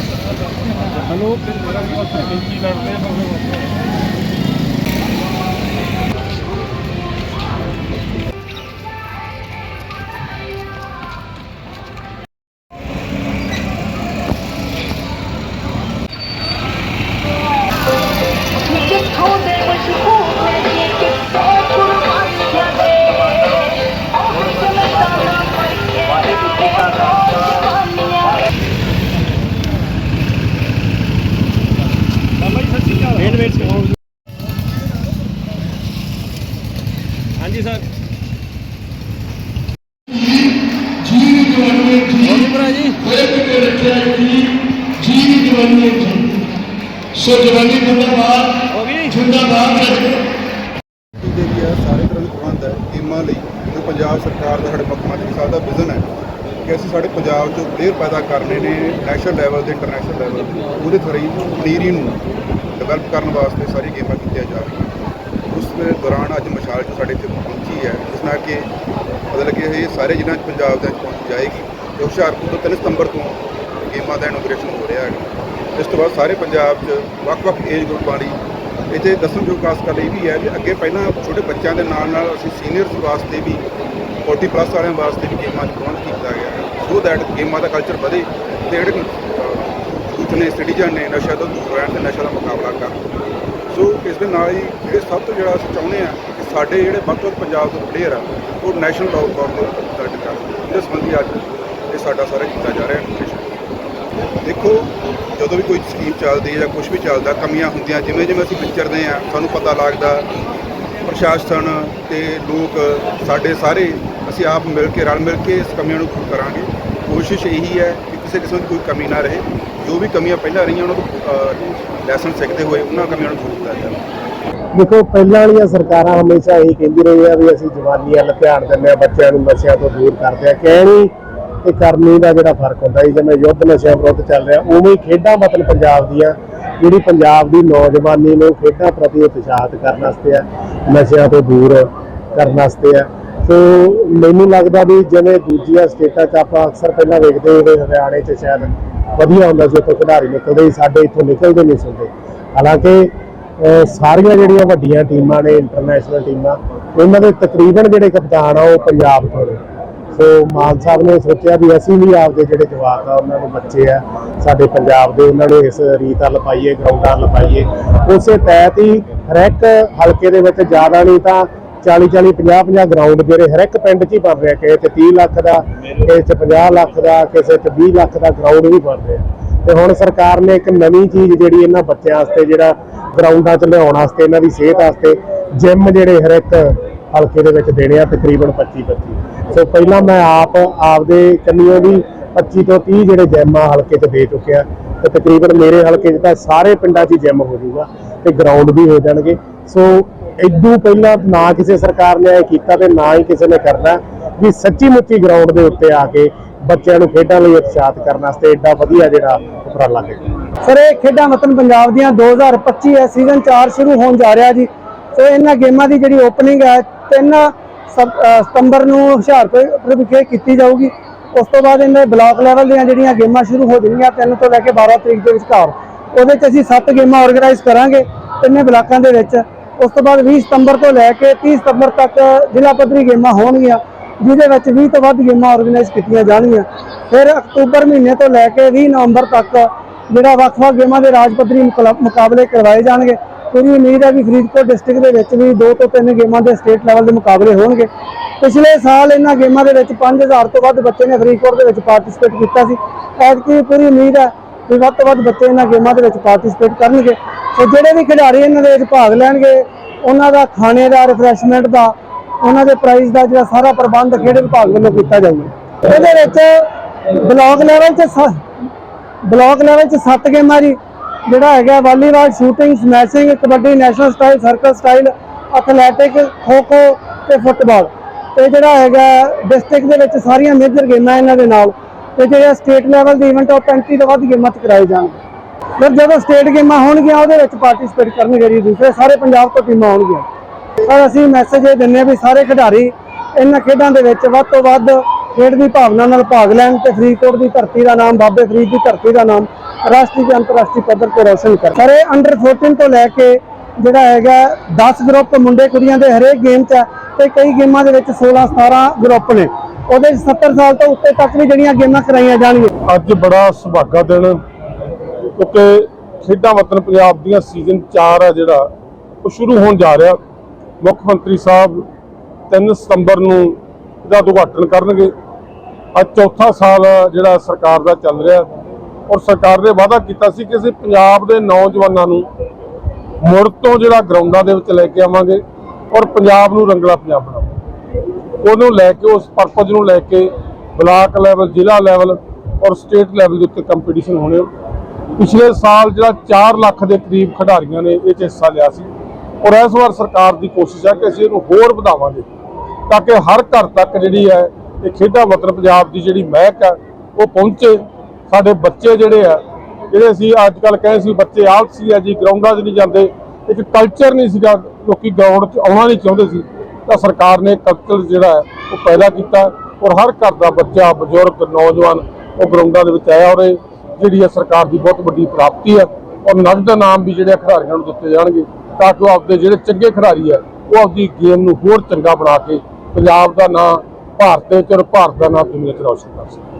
Hello ਮੇਰਾ ਵੀ ਉੱਥੇ ਬੇਨਤੀ ਕਰਦੇ ਹੋ ਹਾਂਜੀ ਸਰ। ਜੀਵ ਜਵਾਨੀ ਜੀ। ਭਰਾ ਜੀ। ਹੋਏ ਕਿਤੇ ਰੱਖਿਆ ਜੀ। ਜੀਵ ਜਵਾਨੀ ਜੀ। ਸੋ ਜਵਾਨੀ ਜਿੰਦਾਬਾਦ। ਹੋ ਗਈ? ਜਿੰਦਾਬਾਦ ਰਹੇ ਦੇ ਵੀ ਹੈ ਸਾਰੇ ਤਰ੍ਹਾਂ ਦੇ ਪ੍ਰਬੰਧ ਹੈ ਟੀਮਾਂ ਲਈ ਜੋ ਪੰਜਾਬ ਸਰਕਾਰ ਦਾ ਸਾਡੇ ਮੁੱਖ ਮੰਤਰੀ ਸਾਹਿਬ ਦਾ ਵਿਜ਼ਨ ਹੈ ਕਿ ਅਸੀਂ ਸਾਡੇ ਪੰਜਾਬ 'ਚੋਂ ਪਲੇਅਰ ਪੈਦਾ ਕਰਨੇ ਨੇ ਨੈਸ਼ਨਲ ਲੈਵਲ ਤੇ ਇੰਟਰਨੈਸ਼ਨਲ ਲੈਵਲ ਤੇ ਉਹਦੇ ਥਰੀ ਪਨੀਰੀ ਨੂੰ ਡਿਵੈਲਪ ਕਰਨ ਵਾਸਤੇ ਸਾਰੀ ਗੇਮਾਂ ਕੀਤੀਆਂ ਜਾ ਰਹੀਆਂ ਉਸ ਦੌਰਾਨ ਅੱਜ ਮਸ਼ਾਲ ਜੋ ਸਾਡੇ ਇੱਥੇ ਪਹੁੰਚੀ ਹੈ, ਜਿਸ ਨਾਲ ਕਿ ਮਤਲਬ ਕਿ ਇਹ ਸਾਰੇ ਜ਼ਿਲ੍ਹਿਆਂ 'ਚ ਪੰਜਾਬ ਦੇ ਪਹੁੰਚ ਜਾਏਗੀ ਤੇ ਹੁਸ਼ਿਆਰਪੁਰ ਤੋਂ 3 ਸਤੰਬਰ ਤੋਂ ਗੇਮਾਂ ਦਾ ਇਨੋਗ੍ਰੇਸ਼ਨ ਹੋ ਰਿਹਾ ਹੈ ਇਸ ਤੋਂ ਬਾਅਦ ਸਾਰੇ ਪੰਜਾਬ 'ਚ ਵੱਖ-ਵੱਖ ਏਜ ਗਰੁੱਪਾਂ ਲਈ ਇੱਥੇ ਦੱਸਣਯੋਗ ਖਾਸ ਗੱਲ ਇਹ ਵੀ ਹੈ ਕਿ ਅੱਗੇ ਪਹਿਲਾਂ ਛੋਟੇ ਬੱਚਿਆਂ ਦੇ ਨਾਲ ਨਾਲ ਅਸੀਂ ਸੀਨੀਅਰਸ ਵਾਸਤੇ ਵੀ 40 ਪਲੱਸ ਵਾਲਿਆਂ ਵਾਸਤੇ ਵੀ ਗੇਮਾਂ 'ਚ ਪ੍ਰਬੰਧ ਕੀਤਾ ਗਿਆ ਹੈ। ਸੋ ਦੈਟ ਗੇਮਾਂ ਦਾ ਕਲਚਰ ਵਧੇ ਤੇ ਜਿਹੜੇ ਯੂਥ ਨੇ ਸਿਟੀਜ਼ਨ ਨੇ ਨਸ਼ਾ ਤੋਂ ਦੂਰ ਰਹਿਣ ਤੇ ਨਸ਼ਾ ਦਾ ਮੁਕਾਬਲਾ ਕਰਨ। ਸੋ ਇਸ ਦੇ ਨਾਲ ਹੀ ਜਿਹੜੇ ਸਭ ਤੋਂ ਜਿਹੜਾ ਅਸੀਂ ਚਾਹੁੰਦੇ ਆ ਕਿ ਸਾਡੇ ਜਿਹੜੇ ਵੱਧ ਤੋਂ ਵੱਧ ਪੰਜਾਬ ਦੇ ਪਲੇਅਰ ਆ, ਉਹ ਨੈਸ਼ਨਲ ਤੌਰ ਤੇ ਦਰਜ ਕਰਨ ਇਹਦੇ ਸੰਬੰਧੀ ਅੱਜ ਇਹ ਸਾਡਾ ਸਾਰਾ ਕੀਤਾ ਜਾ ਰਿਹਾ ਹੈ। ਦੇਖੋ, ਜਦੋਂ ਵੀ ਕੋਈ ਸਕੀਮ ਚੱਲਦੀ ਹੈ ਜਾਂ ਕੁਝ ਵੀ ਚੱਲਦਾ, ਕਮੀਆਂ ਹੁੰਦੀਆਂ, ਜਿਵੇਂ ਜਿਵੇਂ ਅਸੀਂ ਵਿਚਰਦੇ ਆ ਸਾਨੂੰ ਪਤਾ ਲੱਗਦਾ, ਪ੍ਰਸ਼ਾਸਨ ਤੇ ਲੋਕ ਸਾਡੇ ਸਾਰੇ, ਅਸੀਂ ਆਪ ਮਿਲ ਕੇ, ਰਲ ਮਿਲ ਕੇ ਇਸ ਕਮੀਆਂ ਨੂੰ ਦੂਰ ਕਰਾਂਗੇ। ਕੋਸ਼ਿਸ਼ ਇਹੀ ਹੈ ਕਿ ਕਿਸੇ ਕਿਸਮ ਦੀ ਕੋਈ ਕਮੀ ਨਾ ਰਹੇ। ਜੋ ਵੀ ਕਮੀਆਂ ਪਹਿਲਾਂ ਰਹੀਆਂ, ਉਹਨਾਂ ਤੋਂ ਲੈਸਨ ਸਿੱਖਦੇ ਹੋਏ ਉਹਨਾਂ ਕਮੀਆਂ ਨੂੰ ਦੂਰ ਕੀਤਾ ਜਾਵੇ। ਦੇਖੋ, ਪਹਿਲਾਂ ਵਾਲੀਆਂ ਸਰਕਾਰਾਂ ਹਮੇਸ਼ਾ ਇਹ ਕਹਿੰਦੀ ਰਹੀ ਆ ਵੀ ਅਸੀਂ ਜਵਾਨੀ ਵੱਲ ਧਿਆਨ ਦਿੰਦੇ ਆ, ਬੱਚਿਆਂ ਨੂੰ ਨਸ਼ਿਆਂ ਤੋਂ ਦੂਰ ਕਰਦੇ ਆ। ਕਹਿਣੀ ਤੇ ਕਰਨੀ ਦਾ ਜਿਹੜਾ ਫ਼ਰਕ ਹੁੰਦਾ ਹੈ ਜਿਵੇਂ ਯੁੱਧ ਨਸ਼ਿਆਂ ਵਿਰੁੱਧ ਚੱਲ ਰਿਹਾ, ਉਵੇਂ ਹੀ ਖੇਡਾਂ ਮਤਲਬ ਪੰਜਾਬ ਦੀਆਂ, ਜਿਹੜੀ ਪੰਜਾਬ ਦੀ ਨੌਜਵਾਨੀ ਨੂੰ ਖੇਡਾਂ ਪ੍ਰਤੀ ਉਤਸ਼ਾਹਿਤ ਕਰਨ ਵਾਸਤੇ ਆ, ਨਸ਼ਿਆਂ ਤੋਂ ਦੂਰ ਕਰਨ ਵਾਸਤੇ ਆ। ਸੋ ਮੈਨੂੰ ਲੱਗਦਾ ਵੀ ਜਿਵੇਂ ਦੂਜੀਆਂ ਸਟੇਟਾਂ 'ਚ ਆਪਾਂ ਅਕਸਰ ਪਹਿਲਾਂ ਵੇਖਦੇ ਹੋਏ ਹਰਿਆਣੇ 'ਚ ਸ਼ਾਇਦ ਵਧੀਆ ਹੁੰਦਾ ਸੀ ਉੱਥੋਂ ਖਿਡਾਰੀ ਨਿਕਲਦੇ ਸੀ, ਸਾਡੇ ਇੱਥੋਂ ਨਿਕਲਦੇ ਨਹੀਂ ਸੁਣਦੇ ਹਾਲਾਂਕਿ ਸਾਰੀਆਂ ਜਿਹੜੀਆਂ ਵੱਡੀਆਂ ਟੀਮਾਂ ਨੇ ਇੰਟਰਨੈਸ਼ਨਲ ਟੀਮਾਂ, ਉਹਨਾਂ ਦੇ ਤਕਰੀਬਨ ਜਿਹੜੇ ਕਪਤਾਨ ਆ, ਉਹ ਪੰਜਾਬ ਤੋਂ ਨੇ। ਸੋ ਮਾਨ ਸਾਹਿਬ ਨੇ ਸੋਚਿਆ ਵੀ ਅਸੀਂ ਵੀ ਆਪਦੇ ਜਿਹੜੇ ਜਵਾਕ ਆ, ਉਹਨਾਂ ਨੂੰ ਬੱਚੇ ਆ, ਸਾਡੇ ਪੰਜਾਬ ਦੇ, ਉਹਨਾਂ ਨੂੰ ਇਸ ਰੀਤ ਵੱਲ ਪਾਈਏ ਗਰਾਊਂਡਾਂ ਵੱਲ ਪਾਈਏ ਉਸੇ ਤਹਿਤ ਹੀ ਹਰ ਇੱਕ ਹਲਕੇ ਦੇ ਵਿੱਚ ਜ਼ਿਆਦਾ ਨਹੀਂ ਤਾਂ 40 40 50 50 ਗਰਾਊਂਡ ਜਿਹੜੇ ਹਰ ਇੱਕ ਪਿੰਡ 'ਚ ਹੀ ਬਣ ਰਿਹਾ, ਕਿਸੇ 'ਚ 30 ਲੱਖ ਦਾ, ਕਿਸੇ 'ਚ 50 ਲੱਖ ਦਾ, ਕਿਸੇ 'ਚ 20 ਲੱਖ ਦਾ ਗਰਾਊਂਡ ਵੀ ਬਣ ਰਿਹਾ। ਤੇ ਹੁਣ ਸਰਕਾਰ ਨੇ ਇੱਕ ਨਵੀਂ ਚੀਜ਼ ਜਿਹੜੀ ਇਹਨਾਂ ਬੱਚਿਆਂ ਵਾਸਤੇ, ਜਿਹੜਾ ਗਰਾਊਂਡਾਂ 'ਚ ਲਿਆਉਣ ਵਾਸਤੇ, ਇਹਨਾਂ ਦੀ ਸਿਹਤ ਵਾਸਤੇ ਜਿਮ ਜਿਹੜੇ ਹਰ ਇੱਕ ਹਲਕੇ ਦੇ ਵਿੱਚ ਦੇਣੇ ਆ, ਤਕਰੀਬਨ 25 25 ਸੋ ਪਹਿਲਾਂ ਮੈਂ ਆਪ ਆਪਦੇ ਕੰਨੀਓ ਵੀ 25 ਤੋਂ 30 ਜਿਹੜੇ ਜਿਮ ਆ ਹਲਕੇ 'ਚ ਦੇ ਚੁੱਕਿਆ ਤੇ ਤਕਰੀਬਨ ਮੇਰੇ ਹਲਕੇ 'ਚ ਤਾਂ ਸਾਰੇ ਪਿੰਡਾਂ 'ਚ ਜਿਮ ਹੋ ਜਾਊਗਾ ਤੇ ਗਰਾਊਂਡ ਵੀ ਹੋ ਜਾਣਗੇ। ਸੋ ਇਦੋਂ ਪਹਿਲਾਂ ਨਾ ਕਿਸੇ ਸਰਕਾਰ ਨੇ ਇਹ ਕੀਤਾ ਤੇ ਨਾ ਹੀ ਕਿਸੇ ਨੇ ਕਰਨਾ। ਵੀ ਸੱਚੀ ਮੁੱਚੀ ਗਰਾਊਂਡ ਦੇ ਉੱਤੇ ਆ ਕੇ ਬੱਚਿਆਂ ਨੂੰ ਖੇਡਾਂ ਲਈ ਉਤਸ਼ਾਹਿਤ ਕਰਨ ਵਾਸਤੇ ਐਡਾ ਵਧੀਆ ਜਿਹੜਾ ਉਪਰਾਲਾ ਕੀਤਾ। ਸਰ, ਇਹ ਖੇਡਾਂ ਵਤਨ ਪੰਜਾਬ ਦੀਆਂ 2025 ਹੈ ਸੀਜ਼ਨ 4 ਸ਼ੁਰੂ ਹੋਣ ਜਾ ਰਿਹਾ ਜੀ। ਸੋ ਇਹਨਾਂ ਗੇਮਾਂ ਦੀ ਜਿਹੜੀ ਓਪਨਿੰਗ ਹੈ 3 ਸਤੰਬਰ ਨੂੰ ਹੁਸ਼ਿਆਰਪੁਰ ਵਿਖੇ ਕੀਤੀ ਜਾਊਗੀ। ਉਸ ਤੋਂ ਬਾਅਦ ਇਹਨਾਂ ਬਲਾਕ ਲੈਵਲ ਦੀਆਂ ਜਿਹੜੀਆਂ ਗੇਮਾਂ ਸ਼ੁਰੂ ਹੋ ਜਾਣਗੀਆਂ 3 ਤੋਂ ਲੈ ਕੇ 12 ਤਰੀਕ ਦੇ ਵਿਚਕਾਰ। ਉਹਦੇ 'ਚ ਅਸੀਂ 7 ਗੇਮਾਂ ਆਰਗੇਨਾਈਜ਼ ਕਰਾਂਗੇ। ਤਿੰਨੇ ਬਲਾਕਾਂ ਦੇ ਵਿੱਚ ਉਸ ਤੋਂ ਬਾਅਦ 20 ਸਤੰਬਰ ਤੋਂ ਲੈ ਕੇ 30 ਸਤੰਬਰ ਤੱਕ ਜ਼ਿਲ੍ਹਾ ਪੱਧਰੀ ਗੇਮਾਂ ਹੋਣਗੀਆਂ, ਜਿਹਦੇ ਵਿੱਚ 20 ਤੋਂ ਵੱਧ ਗੇਮਾਂ ਆਰਗੇਨਾਈਜ਼ ਕੀਤੀਆਂ ਜਾਣਗੀਆਂ। ਫਿਰ ਅਕਤੂਬਰ ਮਹੀਨੇ ਤੋਂ ਲੈ ਕੇ 20 ਨਵੰਬਰ ਤੱਕ ਜਿਹੜਾ ਵੱਖ-ਵੱਖ ਗੇਮਾਂ ਦੇ ਰਾਜ ਪੱਧਰੀ ਮੁਕਲਾ- ਮੁਕਾਬਲੇ ਕਰਵਾਏ ਜਾਣਗੇ। ਪੂਰੀ ਉਮੀਦ ਹੈ ਕਿ ਫਰੀਦਕੋਟ ਡਿਸਟ੍ਰਿਕਟ ਦੇ ਵਿੱਚ ਵੀ ਦੋ ਤੋਂ ਤਿੰਨ ਗੇਮਾਂ ਦੇ ਸਟੇਟ ਲੈਵਲ ਦੇ ਮੁਕਾਬਲੇ ਹੋਣਗੇ। ਪਿਛਲੇ ਸਾਲ ਇਹਨਾਂ ਗੇਮਾਂ ਦੇ ਵਿੱਚ 5000 ਤੋਂ ਵੱਧ ਬੱਚੇ ਨੇ ਫਰੀਦਕੋਟ ਦੇ ਵਿੱਚ ਪਾਰਟਿਸਿਪੇਟ ਕੀਤਾ ਸੀ। ਐਤਕੀ ਪੂਰੀ ਉਮੀਦ ਹੈ ਕਿ ਵੱਧ ਤੋਂ ਵੱਧ ਬੱਚੇ ਇਹਨਾਂ ਗੇਮਾਂ ਦੇ ਵਿੱਚ ਪਾਰਟਿਸਿਪੇਟ ਕਰਨਗੇ। ਸੋ ਜਿਹੜੇ ਵੀ ਖਿਡਾਰੀ ਇਹਨਾਂ ਦੇ ਵਿੱਚ ਭਾਗ ਲੈਣਗੇ ਉਹਨਾਂ ਦਾ ਖਾਣੇ ਦਾ ਰਿਫਰੈਸ਼ਮੈਂਟ ਦਾ, ਉਹਨਾਂ ਦੇ ਪ੍ਰਾਈਜ਼ ਦਾ ਜਿਹੜਾ ਸਾਰਾ ਪ੍ਰਬੰਧ ਖੇਡ ਵਿਭਾਗ ਵੱਲੋਂ ਕੀਤਾ ਜਾਊਗਾ? ਇਹਦੇ ਵਿੱਚ ਬਲਾਕ ਲੈਵਲ ਤੇ ਸ- ਬਲਾਕ ਲੈਵਲ 'ਚ 7 ਗੇਮਾਂ ਜੀ, ਜਿਹੜਾ ਹੈਗਾ volleyball shooting smashing kabaddi national style circle style athletic kho kho ਤੇ ਫੁੱਟਬਾਲ ਤੇ ਜਿਹੜਾ ਹੈਗਾ ਡਿਸਟ੍ਰਿਕਟ ਦੇ ਵਿੱਚ ਸਾਰੀਆਂ ਮੇਜਰ ਗੇਮਾਂ ਇਹਨਾਂ ਦੇ ਨਾਲ। ਤੇ ਜਿਹੜਾ ਸਟੇਟ ਲੈਵਲ ਦੀ ਇਵੈਂਟ ਉਹ 35 ਤੋਂ ਵੱਧ ਗੇਮਾਂ 'ਚ ਕਰਾਏ ਜਾਣਗੇ ਫਿਰ ਜਦੋਂ ਸਟੇਟ ਗੇਮਾਂ ਹੋਣਗੀਆਂ, ਉਹਦੇ ਵਿੱਚ ਪਾਰਟਿਸਿਪੇਟ ਕਰਨਗੇ ਜੀ ਦੂਸਰੇ ਸਾਰੇ ਪੰਜਾਬ ਤੋਂ ਟੀਮਾਂ ਆਉਣਗੀਆਂ। ਪਰ ਅਸੀਂ ਮੈਸੇਜ ਇਹ ਦਿੰਦੇ ਹਾਂ ਵੀ ਸਾਰੇ ਖਿਡਾਰੀ ਇਹਨਾਂ ਖੇਡਾਂ ਦੇ ਵਿੱਚ ਵੱਧ ਤੋਂ ਵੱਧ ਖੇਡ ਦੀ ਭਾਵਨਾ ਨਾਲ ਭਾਗ ਲੈਣ ਤੇ ਫਰੀਦਕੋਟ ਦੀ ਧਰਤੀ ਦਾ ਨਾਮ, ਬਾਬੇ ਫਰੀਦ ਦੀ ਧਰਤੀ ਦਾ ਨਾਮ ਰਾਸ਼ਟਰੀ ਤੇ ਅੰਤਰਰਾਸ਼ਟਰੀ ਪੱਧਰ ਤੇ ਰੋਸ਼ਨ ਕਰ ਸਾਰੇ ਅੰਡਰ 14 ਤੋਂ ਲੈ ਕੇ ਜਿਹੜਾ ਹੈਗਾ 10 ਗਰੁੱਪ ਮੁੰਡੇ ਕੁੜੀਆਂ ਦੇ ਹਰੇਕ ਗੇਮ 'ਚ ਹੈ ਤੇ ਕਈ ਗੇਮਾਂ ਦੇ ਵਿੱਚ 16 17 ਗਰੁੱਪ ਨੇ। ਉਹਦੇ 'ਚ 70 ਸਾਲ ਤੋਂ ਉੱਤੇ ਤੱਕ ਵੀ ਜਿਹੜੀਆਂ ਗੇਮਾਂ ਕਰਾਈਆਂ ਜਾਣਗੀਆਂ। ਅੱਜ ਬੜਾ ਸੁਭਾਗਾ ਦਿਨ ਕਿਉਂਕਿ ਖੇਡਾਂ ਵਤਨ ਪੰਜਾਬ ਦੀਆਂ ਸੀਜ਼ਨ 4 ਆ ਜਿਹੜਾ, ਉਹ ਸ਼ੁਰੂ ਹੋਣ ਜਾ ਰਿਹਾ। ਮੁੱਖ ਮੰਤਰੀ ਸਾਹਿਬ 3 ਸਤੰਬਰ ਨੂੰ ਇਹਦਾ ਉਦਘਾਟਨ ਕਰਨਗੇ। ਅੱਜ ਚੌਥਾ ਸਾਲ ਜਿਹੜਾ ਸਰਕਾਰ ਦਾ ਚੱਲ ਰਿਹਾ ਔਰ ਸਰਕਾਰ ਨੇ ਵਾਅਦਾ ਕੀਤਾ ਸੀ ਕਿ ਅਸੀਂ ਪੰਜਾਬ ਦੇ ਨੌਜਵਾਨਾਂ ਨੂੰ ਮੁੜ ਤੋਂ ਜਿਹੜਾ ਗਰਾਊਂਡਾਂ ਦੇ ਵਿੱਚ ਲੈ ਕੇ ਆਵਾਂਗੇ ਔਰ ਪੰਜਾਬ ਨੂੰ ਰੰਗਲਾ ਪੰਜਾਬ ਬਣਾਵਾਂਗੇ। ਉਹਨੂੰ ਲੈ ਕੇ, ਉਸ ਪਰਪਸ ਨੂੰ ਲੈ ਕੇ ਬਲਾਕ ਲੈਵਲ ਜ਼ਿਲ੍ਹਾ ਲੈਵਲ ਔਰ ਸਟੇਟ ਲੈਵਲ ਦੇ ਉੱਤੇ ਕੰਪੀਟੀਸ਼ਨ ਹੋਣੇ। ਪਿਛਲੇ ਸਾਲ ਜਿਹੜਾ 4 ਲੱਖ ਦੇ ਕਰੀਬ ਖਿਡਾਰੀਆਂ ਨੇ ਇਹ 'ਚ ਹਿੱਸਾ ਲਿਆ ਸੀ। ਔਰ ਇਸ ਵਾਰ ਸਰਕਾਰ ਦੀ ਕੋਸ਼ਿਸ਼ ਹੈ ਕਿ ਅਸੀਂ ਇਹਨੂੰ ਹੋਰ ਵਧਾਵਾਂਗੇ ਤਾਂ ਕਿ ਹਰ ਘਰ ਤੱਕ ਜਿਹੜੀ ਹੈ ਇਹ ਖੇਡਾਂ ਵਤਨ ਪੰਜਾਬ ਦੀ ਜਿਹੜੀ ਮਹਿਕ ਹੈ, ਉਹ ਪਹੁੰਚੇ। ਸਾਡੇ ਬੱਚੇ ਜਿਹੜੇ ਆ, ਜਿਹੜੇ ਅਸੀਂ ਅੱਜ ਕੱਲ ਕਹੇ ਸੀ ਬੱਚੇ ਆਲਸੀ ਆ ਜੀ, ਗਰਾਊਂਡਾਂ 'ਚ ਨਹੀਂ ਜਾਂਦੇ, ਇੱਕ ਕਲਚਰ ਨਹੀਂ ਸੀਗਾ, ਲੋਕੀ ਗਰਾਊਂਡ 'ਚ ਆਉਣਾ ਨਹੀਂ ਚਾਹੁੰਦੇ ਸੀ, ਤਾਂ ਸਰਕਾਰ ਨੇ ਕਲਚਰ ਜਿਹੜਾ ਹੈ, ਉਹ ਪੈਦਾ ਕੀਤਾ। ਔਰ ਹਰ ਘਰ ਦਾ ਬੱਚਾ, ਬਜ਼ੁਰਗ, ਨੌਜਵਾਨ, ਉਹ ਗਰਾਊਂਡਾਂ ਦੇ ਵਿੱਚ ਆਇਆ ਔਰ ਇਹ ਜਿਹੜੀ ਹੈ ਸਰਕਾਰ ਦੀ ਬਹੁਤ ਵੱਡੀ ਪ੍ਰਾਪਤੀ ਹੈ ਔਰ ਨਗਦ ਦਾ ਨਾਮ ਵੀ ਜਿਹੜੇ ਖਿਡਾਰੀਆਂ ਨੂੰ ਦਿੱਤੇ ਜਾਣਗੇ ਤਾਂ ਕਿ ਉਹ ਆਪਦੇ ਜਿਹੜੇ ਚੰਗੇ ਖਿਡਾਰੀ ਹੈ, ਉਹ ਆਪਦੀ ਗੇਮ ਨੂੰ ਹੋਰ ਚੰਗਾ ਬਣਾ ਕੇ ਪੰਜਾਬ ਦਾ ਨਾਂ ਭਾਰਤ ਦੇ ਵਿੱਚ ਔਰ ਭਾਰਤ ਦਾ ਨਾਂ ਦੁਨੀਆ 'ਚ ਰੌਸ਼ਨ ਕਰ ਸਕੇ